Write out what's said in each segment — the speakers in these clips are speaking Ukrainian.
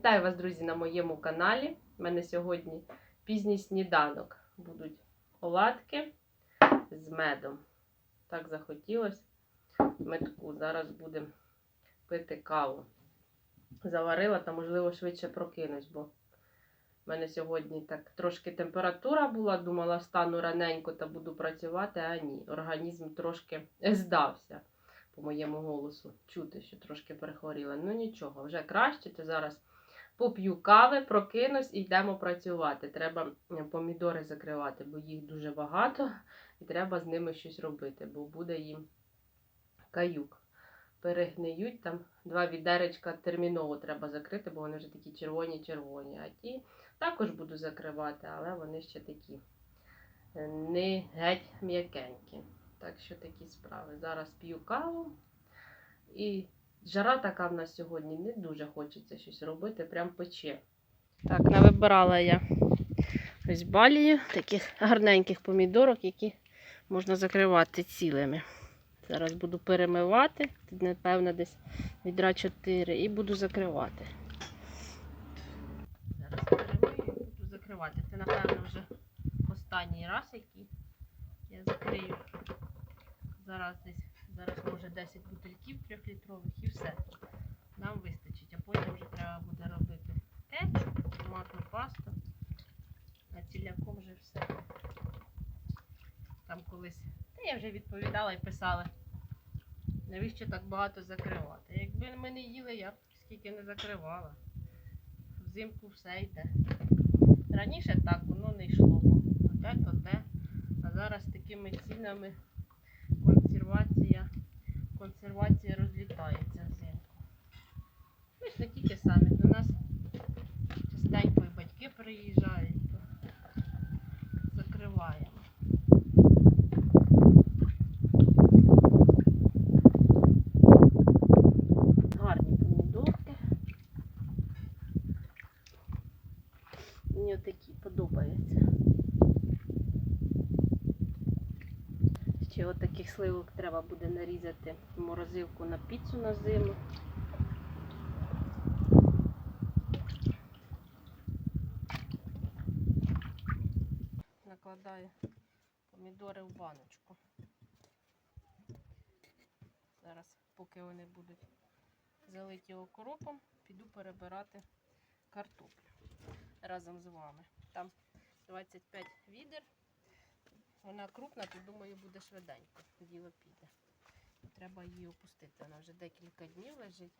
Вітаю вас, друзі, на моєму каналі. У мене сьогодні пізній сніданок. Будуть оладки з медом. Так захотілося медку. Зараз будемо пити каву. Заварила та, можливо, швидше прокинусь, бо в мене сьогодні так трошки температура була. Думала, встану раненько та буду працювати, а ні. Організм трошки здався по моєму голосу. Чути, що трошки перехворіла. Ну нічого, вже краще, то зараз поп'ю кави, прокинусь і йдемо працювати. Треба е, помідори закривати, бо їх дуже багато, і треба з ними щось робити, бо буде їм каюк. Перегниють там два відеречка терміново треба закрити, бо вони вже такі червоні-червоні. А ті також буду закривати, але вони ще такі е, не геть м'якенькі. Так що такі справи. Зараз п'ю каву. І жара така в нас сьогодні не дуже хочеться щось робити, прям пече. Так, навибирала я ось балію таких гарненьких помідорок, які можна закривати цілими. Зараз буду перемивати, тут, напевно, десь відра 4 і буду закривати. Зараз перемию і буду закривати. Це, напевно, вже останній раз, який я закрию. Зараз десь, зараз може 10 бутильків трьохлітрових і все. Нам вистачить, а потім вже треба буде робити кетчуп, томатну пасту. А ціляком вже все. Там колись. Та я вже відповідала і писала. Навіщо так багато закривати? Якби ми не їли, я б скільки не закривала. Взимку все йде. Раніше так воно не йшло, бо то те. А зараз такими цінами консервація, консервація розлітається взимку. Ми ж не тільки самі, до нас частенько і батьки приїжджають, закриваємо. Гарні помідорки. Мені такі подобаються. Ще от таких сливок треба буде нарізати в морозилку на піцу на зиму. Накладаю помідори в баночку. Зараз, поки вони будуть залиті окропом, піду перебирати картоплю разом з вами. Там 25 відер. Вона крупна, то думаю, буде швиденько. Діло піде. Треба її опустити. Вона вже декілька днів лежить.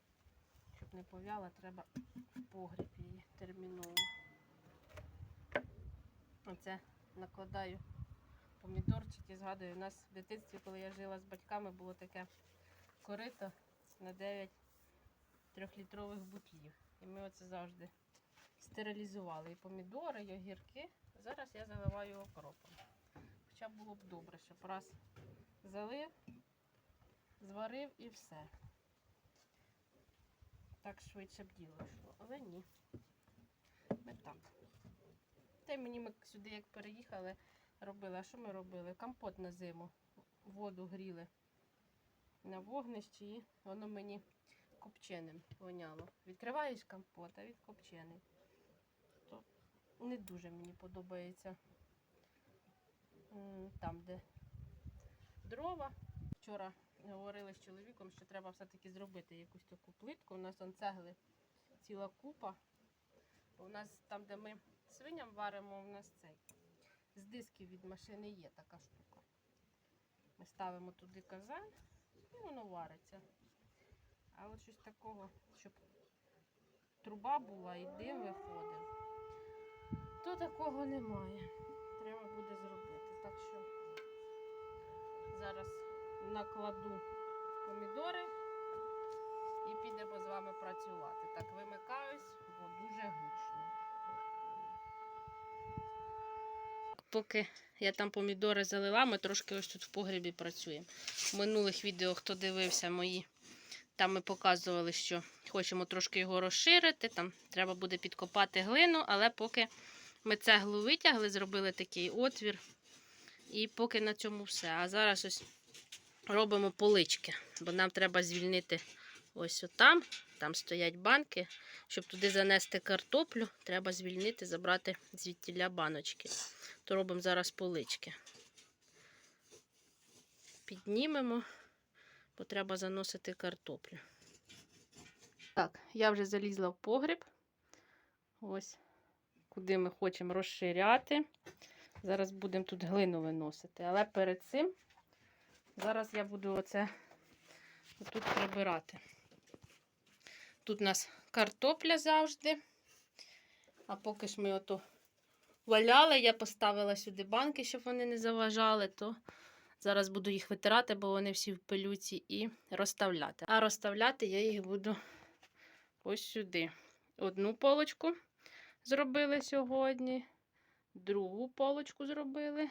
Щоб не пов'яла, треба в погріб її терміново. Оце накладаю помідорчики. Згадую, у нас в дитинстві, коли я жила з батьками, було таке корито на 9 трьохлітрових бутлів. І ми оце завжди стерилізували і помідори, і огірки. Зараз я заливаю окропом. Хоча було б добре, щоб раз залив, зварив і все. Так швидше б діло йшло. Але ні. Ми так. Та й мені ми сюди як переїхали, робили. А що ми робили? Компот на зиму. Воду гріли на вогнищі і воно мені копченим воняло. Відкриваєш компот, а від копчений. То не дуже мені подобається там, де дрова. Вчора говорили з чоловіком, що треба все-таки зробити якусь таку плитку. У нас он цегли ціла купа. У нас там, де ми свиням варимо, у нас цей з дисків від машини є така штука. Ми ставимо туди казан і воно вариться. А от щось такого, щоб труба була і дим виходив, то такого немає. Треба буде зробити. Так що зараз накладу помідори і підемо з вами працювати. Так, вимикаюсь, бо дуже гучно. Поки я там помідори залила, ми трошки ось тут в погребі працюємо. В минулих відео, хто дивився мої, там ми показували, що хочемо трошки його розширити. Там треба буде підкопати глину, але поки ми цеглу витягли, зробили такий отвір. І поки на цьому все. А зараз ось робимо полички, бо нам треба звільнити ось отам. Там стоять банки. Щоб туди занести картоплю, треба звільнити, забрати звідтіля баночки. То робимо зараз полички. Піднімемо, бо треба заносити картоплю. Так, я вже залізла в погріб. Ось куди ми хочемо розширяти. Зараз будемо тут глину виносити. Але перед цим зараз я буду оце тут прибирати. Тут у нас картопля завжди. А поки ж ми ото валяли, я поставила сюди банки, щоб вони не заважали, то зараз буду їх витирати, бо вони всі в пилюці, і розставляти. А розставляти я їх буду ось сюди. Одну полочку зробили сьогодні, другу полочку зробили.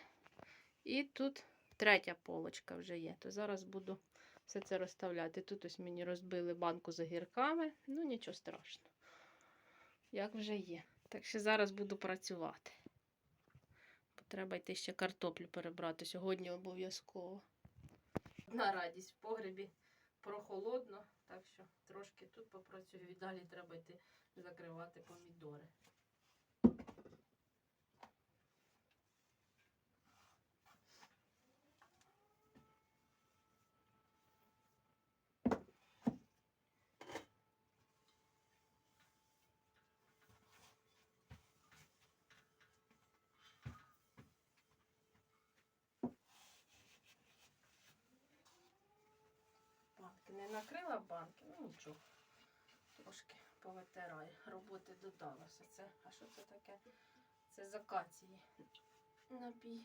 І тут третя полочка вже є. То зараз буду все це розставляти. Тут ось мені розбили банку з огірками. Ну, нічого страшного. Як вже є. Так що зараз буду працювати. Бо треба йти ще картоплю перебрати сьогодні обов'язково. На радість в погребі прохолодно, так що трошки тут попрацюю і далі треба йти закривати помідори. Банки не накрила банки, ну нічого. Трошки повитираю. Роботи додалося. Це, а що це таке? Це закації. акації. Напій.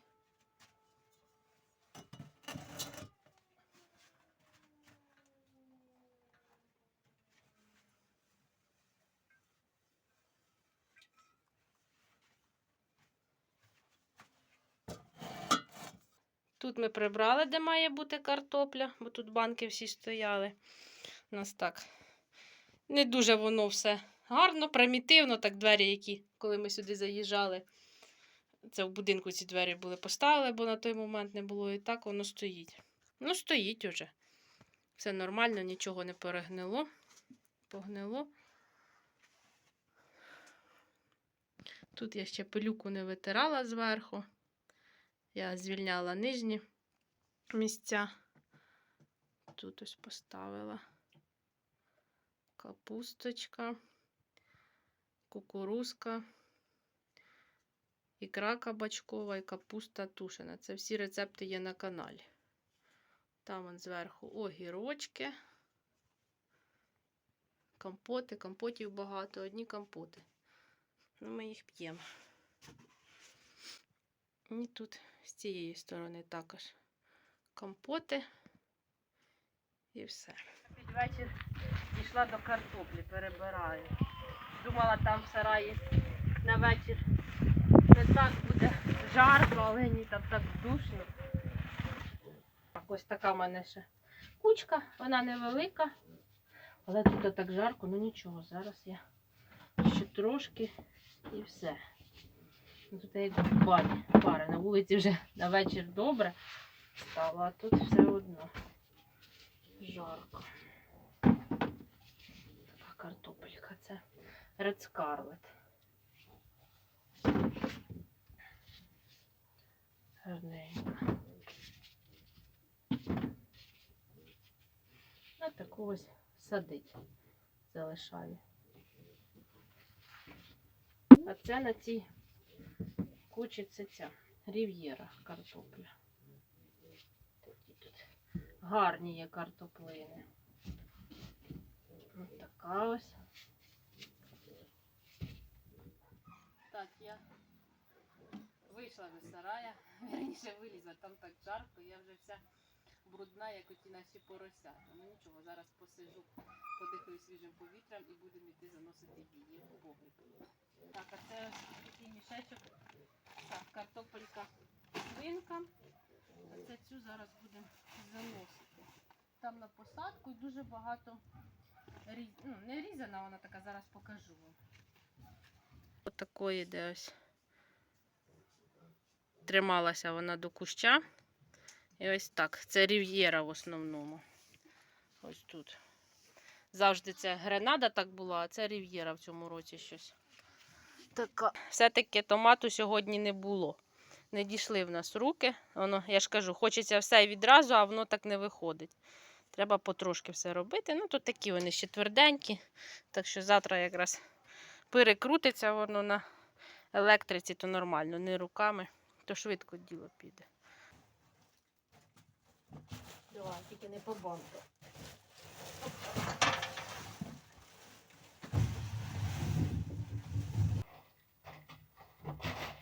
Тут ми прибрали, де має бути картопля, бо тут банки всі стояли. У нас так не дуже воно все гарно, примітивно, так двері, які, коли ми сюди заїжджали. Це в будинку ці двері були поставили, бо на той момент не було. І так воно стоїть. Ну, стоїть уже. Все нормально, нічого не перегнило. Погнило. Тут я ще пилюку не витирала зверху. Я звільняла нижні місця. Тут ось поставила капусточка, кукурузка, ікра кабачкова і капуста тушена. Це всі рецепти є на каналі. Там вон зверху огірочки, компоти, компотів багато, одні компоти. Ну, ми їх п'ємо. І тут з цієї сторони також компоти і все. Під вечір дійшла до картоплі, перебираю. Думала, там в сараї на вечір не так буде жарко, але ні, там так душно. Так, ось така в мене ще кучка, вона невелика, але тут так жарко, ну нічого, зараз я ще трошки і все. Ну, Тут як пари. На вулиці вже на вечір добре стало, а тут все одно жарко. Така картопелька. Це Red Scarlet. Гарненька. А таку ось садить, залишаю. А це на цій це ця рів'єра картопля. Такі тут гарні є картоплини. Ось така ось. Так, я вийшла до сарая, верніше вилізла, там так жарко, я вже вся брудна, як оті наші поросята. Ну нічого, зараз посижу, подихаю свіжим повітрям і будемо йти заносити її в погріб. Так, а це такий мішечок. Так, картопелька свинка. А це цю зараз будемо заносити. Там на посадку і дуже багато різ... ну, не різана, вона така, зараз покажу вам. Ось такої де ось трималася вона до куща. І ось так. Це рів'єра в основному. Ось тут. Завжди це гренада так була, а це рів'єра в цьому році щось. Така. Все-таки томату сьогодні не було. Не дійшли в нас руки. Воно, я ж кажу, хочеться все відразу, а воно так не виходить. Треба потрошки все робити. Ну, тут такі вони ще тверденькі. Так що завтра якраз перекрутиться воно на електриці, то нормально, не руками, то швидко діло піде. Давай, тільки не по банку.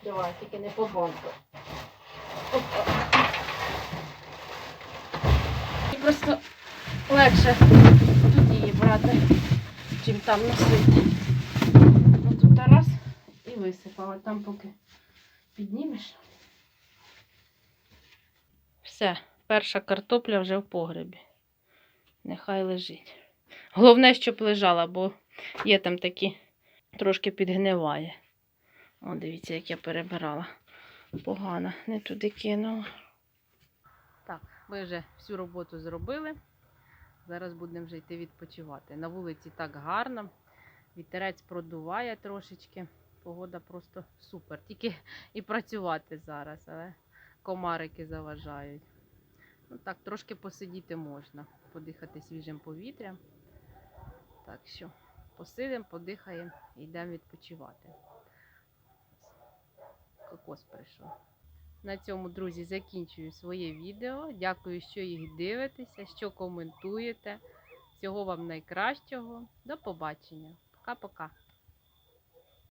Давай, тільки не по банку. І просто легше тут її брати, чим там носити. Тут раз і висипала. Там поки піднімеш. Все, перша картопля вже в погребі. Нехай лежить. Головне, щоб лежала, бо є там такі трошки підгниває. О, дивіться, як я перебирала. Погано, не туди кинула. Так, ми вже всю роботу зробили. Зараз будемо вже йти відпочивати. На вулиці так гарно. Вітерець продуває трошечки. Погода просто супер. Тільки і працювати зараз, але комарики заважають. Так, трошки посидіти можна, подихати свіжим повітрям. Так що посидимо, подихаємо і йдемо відпочивати. Кокос прийшов. На цьому, друзі, закінчую своє відео. Дякую, що їх дивитеся, що коментуєте. Всього вам найкращого. До побачення. Пока-пока.